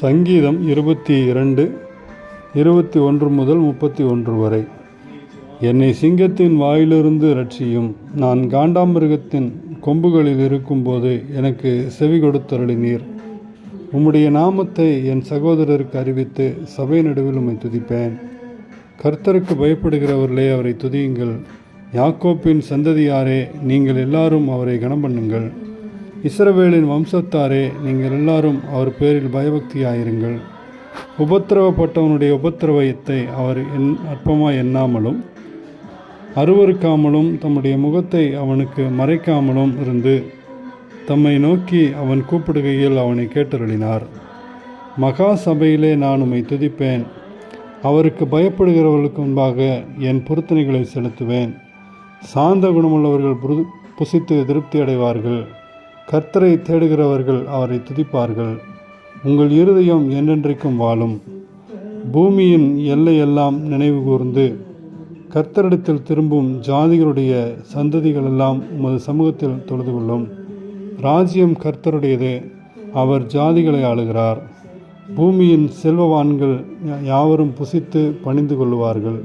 சங்கீதம் இருபத்தி இரண்டு இருபத்தி ஒன்று முதல் முப்பத்தி ஒன்று வரை. என்னை சிங்கத்தின் வாயிலிருந்து ரட்சியும் நான் காண்டாமிருகத்தின் கொம்புகளில் இருக்கும்போது எனக்கு செவி கொடுத்தருளினீர். உம்முடைய நாமத்தை என் சகோதரருக்கு அறிவித்து சபை நடுவில் உம்மை துதிப்பேன். கர்த்தருக்கு பயப்படுகிறவர்களே அவரை துதியுங்கள். யாக்கோப்பின் சந்ததியாரே நீங்கள் எல்லாரும் அவரை கனம் பண்ணுங்கள் இஸ்ரவேலின் வம்சத்தாரே நீங்கள் எல்லாரும் அவர் பேரில் பயபக்தியாயிருங்கள். உபத்திரவப்பட்டவனுடைய உபத்திரவயத்தை அவர் என் அற்பமாய் எண்ணாமலும் அருவருக்காமலும் தம்முடைய முகத்தை அவனுக்கு மறைக்காமலும் இருந்து தம்மை நோக்கி அவன் கூப்பிடுகையில் அவனை கேட்டருளினார். மகா சபையிலே நான் உம்மை துதிப்பேன். அவருக்கு பயப்படுகிறவர்களுக்கு முன்பாக என் பொருத்தனைகளை செலுத்துவேன். சாந்த குணமுள்ளவர்கள் புசித்து திருப்தி அடைவார்கள் கர்த்தரை தேடுகிறவர்கள் அவரை துதிப்பார்கள். உங்கள் இருதயம் என்றென்றைக்கும் வாழும். பூமியின் எல்லையெல்லாம் நினைவு கூர்ந்து கர்த்தரிடத்தில் திரும்பும் ஜாதிகளுடைய சந்ததிகளெல்லாம் உமது சமூகத்தில் தொழுது கொள்ளும். ராஜ்யம் கர்த்தருடையது. அவர் ஜாதிகளை ஆளுகிறார். பூமியின் செல்வவான்கள் யாவரும் புசித்து பணிந்து கொள்ளுவார்கள்.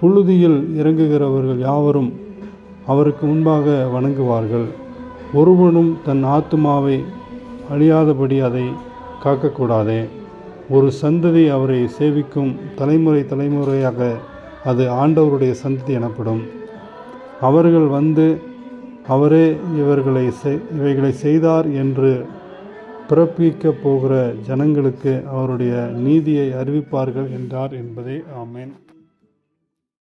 புழுதியில் இறங்குகிறவர்கள் யாவரும் அவருக்கு முன்பாக வணங்குவார்கள். ஒருவனும் தன் ஆத்துமாவை அழியாதபடி அதை காக்கக்கூடாதே. ஒரு சந்ததி அவரை சேவிக்கும் தலைமுறை தலைமுறையாக அது ஆண்டவருடைய சந்ததி எனப்படும். அவர்கள் வந்து அவரே இவர்களை செய் இவைகளை செய்தார் என்று பிறப்பிக்கப் போகிற ஜனங்களுக்கு அவருடைய நீதியை அறிவிப்பார்கள் என்றார் என்பதே ஆமேன்.